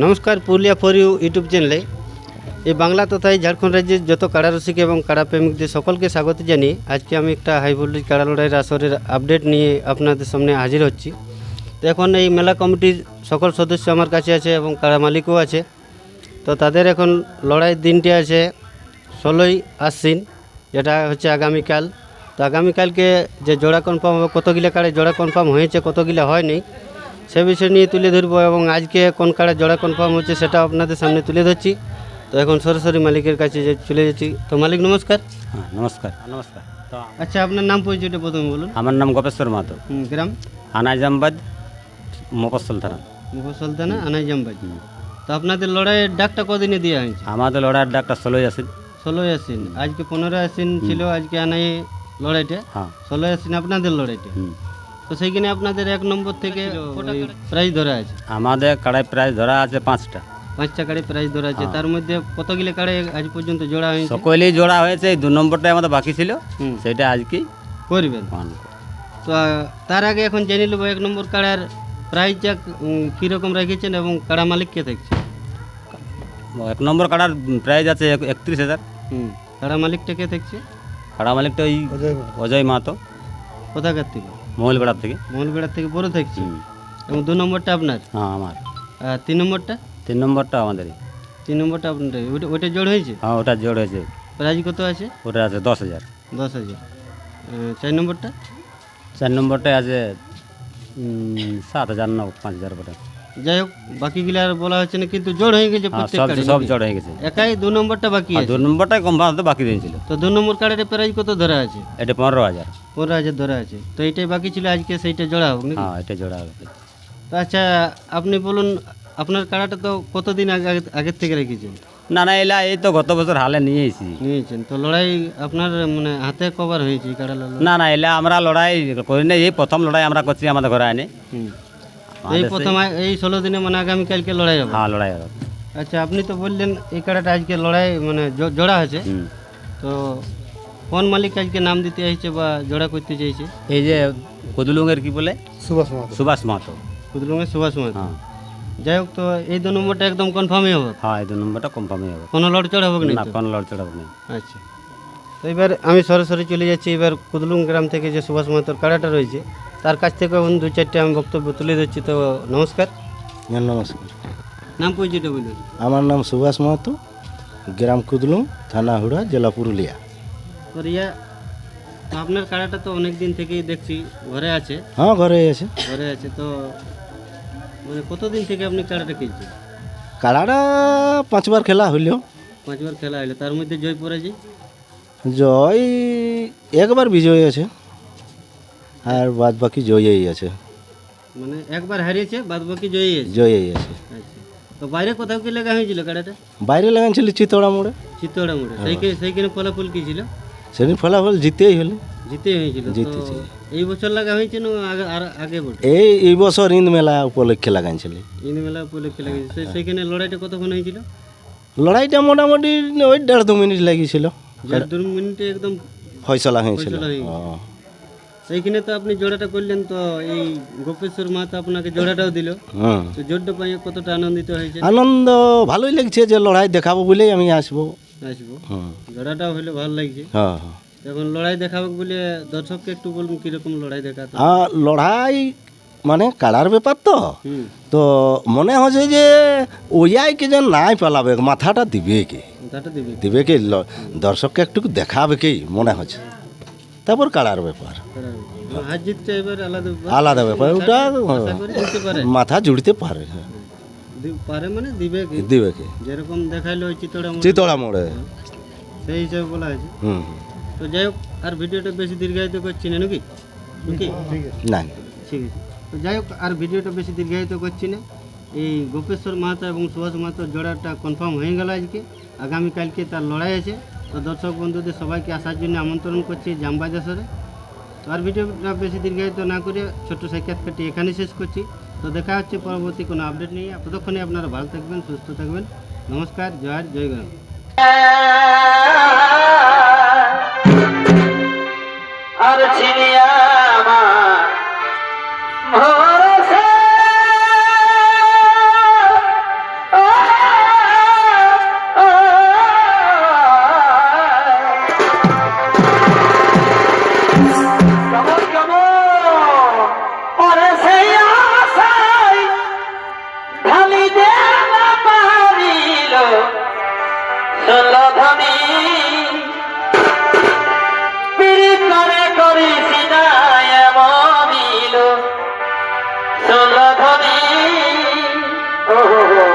নমস্কার, Purulia for you YouTube চ্যানেলে এই বাংলা তথা এই ঝাড়খণ্ড রাজ্যের যত কাড়া রসিক এবং কাড়া প্রেমিকদের সকলকে স্বাগত জানিয়ে আজকে আমি একটা হাই ভোল্টেজ কাড়া লড়াইয়ের আসরের আপডেট নিয়ে আপনাদের সামনে হাজির হচ্ছি। তো এখন এই মেলা কমিটির সকল সদস্য আমার কাছে আছে এবং কাড়া মালিকও আছে। তো তাদের এখন লড়াইয়ের দিনটি আছে ষোলোই আশ্বিন, যেটা হচ্ছে আগামীকাল। তো আগামীকালকে যে জোড়া কনফার্ম হবে কতগুলো কাড়ে জোড়া কনফার্ম হয়েছে কতগুলো হয়নি সে বিষয় নিয়ে তুলে ধরবো এবং আজকে কোন কাড়ে জোড়া কনফার্ম হচ্ছে সেটা আপনাদের সামনে তুলে ধরছি। তো এখন সরাসরি মালিকের কাছে যে চলে যাচ্ছি। তো মালিক নমস্কার। হ্যাঁ নমস্কার। নমস্কার। তো আচ্ছা আপনার নাম পরিচয়টা প্রথমে বলুন। আমার নাম গোপেশ্বর মাহাতো। হুম, গ্রাম? আনাইজামবাদ মফস্বল থানা। মুফসল থানা আনাইজামবাজ তো আপনাদের লড়াইয়ের ডাকটা কদিনে দেওয়া হয়েছে? আমাদের লড়াইয়ের ডাক্তার ষোলোই আসেন ষোলোই আসিন আজকে পনেরো আসিন ছিল আজকে আনাই লড়াইটা। হ্যাঁ। ষোলোই আসিন আপনাদের লড়াইটা। হুম। তো সেইখানে আপনাদের এক নম্বর থেকে প্রাইজ ধরা আছে? আমাদের কাড়াই প্রায় ধরা আছে পাঁচটা। পাঁচটা কাড়ে প্রাইজ ধরা আছে। তার মধ্যে কতগুলো কাড়ে আজ পর্যন্ত জোড়া হয়েছে? সকলেই জোড়া হয়েছে এই দু নম্বরটাই আমাদের বাকি ছিল। হুম। সেটা আজকেই করবেন। তো তার আগে এখন জেনে নেব এক নম্বর কাড়ার প্রাইজটা কীরকম রেখেছেন এবং কাড়া মালিক কে থাকছে এক নম্বর কাড়ার প্রাইজ আছে এক- একত্রিশ হাজার। হুম। কাড়া মালিকটা কে থাকছে কাড়া মালিকটা ওই অজয় মাহাতো। কোথাকার থেকে? মহলবেড়ার থেকে। মহলবেড়ার থেকে বড় থাকছি। এবং দু নম্বরটা আপনার? হ্যাঁ আমার। আর তিন নম্বরটা? তিন নম্বরটা আমাদের তিন নম্বরটা আপনার ওইটা ওইটা জোড় হয়েছে? হ্যাঁ ওটা জোড় হয়েছে। প্রাইজ কত আছে? ওটা আছে দশ হাজার। দশ হাজার। চার নম্বরটা? চার নম্বরটা আছে সাত হাজার না পাঁচ হাজার করে যাই হোক বাকিগুলো আর বলা হচ্ছে না কিন্তু জোড় হয়ে গেছে হ্যাঁ সব কাড়ে সব জড় হয়ে গেছে। একাই দু নম্বরটা বাকি আর আছে। দু নম্বরটাই কম ভাড়াতে বাকি দিয়েছিল তো দু নম্বর কার্ডের প্রাইজ কত ধরা আছে? এটা পনেরো হাজার। পনেরো হাজার ধরা আছে। তো এইটাই বাকি ছিল আজকে সেইটা জোড়া হোক নাকি? হ্যাঁ এটা জোড়া হবে। তো আচ্ছা আপনি বলুন আপনার কাড়াটা তো কতদিন আগে আগে- আগের থেকে রেখেছেন না না এলা এই তো গত বছর হালে নিয়ে এসেছি। নিয়েছেন। তো লড়াই আপনার মানে হাতে কভার হয়েছে এই কাড়া লড়াই? না না এলা আমরা লড়াই করি না এই প্রথম লড়াই আমরা করছি আমাদের ঘরে আনে হুম। এই প্রথম এই ষোলো দিনে মানে আগামীকালকে লড়াই হবে। হ্যাঁ লড়াই হবে। আচ্ছা আপনি তো বললেন এই কাড়াটা আজকে লড়াই মানে জোড়া আছে হুম। তো কোন মালিক আজকে নাম দিতে চাইছে বা জোড়া করতে চাইছে? এই যে কুদলুঙের কি বলে? সুভাষ মাহাতো। সুভাষ মাহাতো। কুদরুঙ্গের সুভাষ মাহাতো। হ্যাঁ। যাই হোক তো এই দু নম্বরটা একদম কনফার্মই হবে। হ্যাঁ এই দু নম্বরটা কনফার্মই হবে। কোনো লড়চড় হবে না না কোনো লড়চড় হবে না। আচ্ছা। তো এবার আমি সরাসরি চলে যাচ্ছি এবার কুদলুং গ্রাম থেকে যে সুভাষ মাহাতোর কাড়াটা রয়েছে তার কাছ থেকে এখন দু চারটে আমি বক্তব্য তুলে ধরছি। তো নমস্কার। হ্যাঁ, নমস্কার। নাম পরিচয়টা বলুন। আমার নাম সুভাষ মাহাতো গ্রাম কুদলুম থানা হুড়া জেলা পুরুলিয়া। তো রিয়া তো আপনার কাড়াটা তো অনেক দিন থেকেই দেখছি ঘরে আছে? হ্যাঁ ঘরে আছে। ঘরে আছে তো মানে কতদিন থেকে আপনি কাড়াটা খেলছেন কাড়াটা পাঁচবার খেলা হইলেও পাঁচবার খেলা হলো তার মধ্যে জয় পরাজয় জয় একবার বিজয় আছে আর বাদ বাকি জয়ই আছে। মানে একবার হারিয়েছে বাদ বাকি জয়ই আছে? জয়ই আছে। আচ্ছা। তো বাইরে কোথাও কি লাগা হয়েছিল কাড়াটা? বাইরে লাগাইছিল চিতড়া মোড়ে। চিত্তোড়া মোড়ে। সেইখানে সেইখানে ফলাফল কি ছিল? সেদিন ফলাফল জিতেই হলো। জিতে হয়েছিল। জিতেছে। এই বছর লাগা হয়েছে না আগে আর আগে বটে? এই এই বছর ইন্দ মেলা উপলক্ষে লাগাইছিল ইনি মেলা উপলক্ষে লাগিয়েছে সে- সেইখানে লড়াইটা কতক্ষণ হয়েছিল? লড়াইটা মোটামুটি ওই দেড় দু মিনিট লাগিয়েছিল। দেড় মিনিটে একদম ফয়সলা হয়েছিল। হয়ে। হ্যাঁ। সেইখানে তো আপনি জোড়াটা করলেন তো এই গোপেশ্বর মাতা আপনাকে জোড়াটাও দিল। হুম তো জোরটা পাই কতটা আনন্দিত হয়েছে? আনন্দ ভালোই লাগছে যে লড়াই দেখাবো বলেই আমি আসব। আসব। হুম জোড়াটাও হলে ভালো লাগছে। হ্যাঁ হ্যাঁ। এখন লড়াই দেখাবো বলে দর্শককে একটু বলুন কীরকম লড়াই দেখাতো আর লড়াই মানে কাড়ার ব্যাপার তো। তো মনে হচ্ছে যে ওয়াই কে যে নাই পালাবে মাথাটা দিবে কে? তাটা দিবি দিবে কে? দর্শককে একটু দেখাবে কি? মনে হচ্ছে। তারপর কাড়ার ব্যাপার। আলাদা ব্যাপার। আলাদা ব্যাপার। ওটা মাথা জুড়তে পারে হ্যাঁ। পারে মানে দিবে কি? দিবে কে? যেরকম দেখাইলো আমার- চিতড়া মোড়ে। সেই হিসাবে বলা হয়েছে। হুম। তো যাই হোক আর ভিডিওটা বেশি দীর্ঘায়িত করছি না নাকি? নাকি? না ঠিক আছে। তো যাই হোক আর ভিডিওটা বেশি দীর্ঘায়িত করছি না। এই গোপেশ্বর মাহাতো এবং সুভাষ মাহাতোর জোড়াটা কনফার্ম হয়ে গেল আজকে। আগামীকালকে তার লড়াই আছে। তো দর্শক বন্ধুদের সবাইকে আসার জন্য আমন্ত্রণ করছি জামবাজ আসরে তো আর ভিডিওটা বেশি দীর্ঘায়িত না করে ছোট্ট সাক্ষাৎকারটি এখানে শেষ করছি। তো দেখা হচ্ছে পরবর্তী কোনো আপডেট নিয়ে। ততক্ষণে আপনারা ভালো থাকবেন, সুস্থ থাকবেন। নমস্কার, জয় জয় গ্রাম রাধারি ও।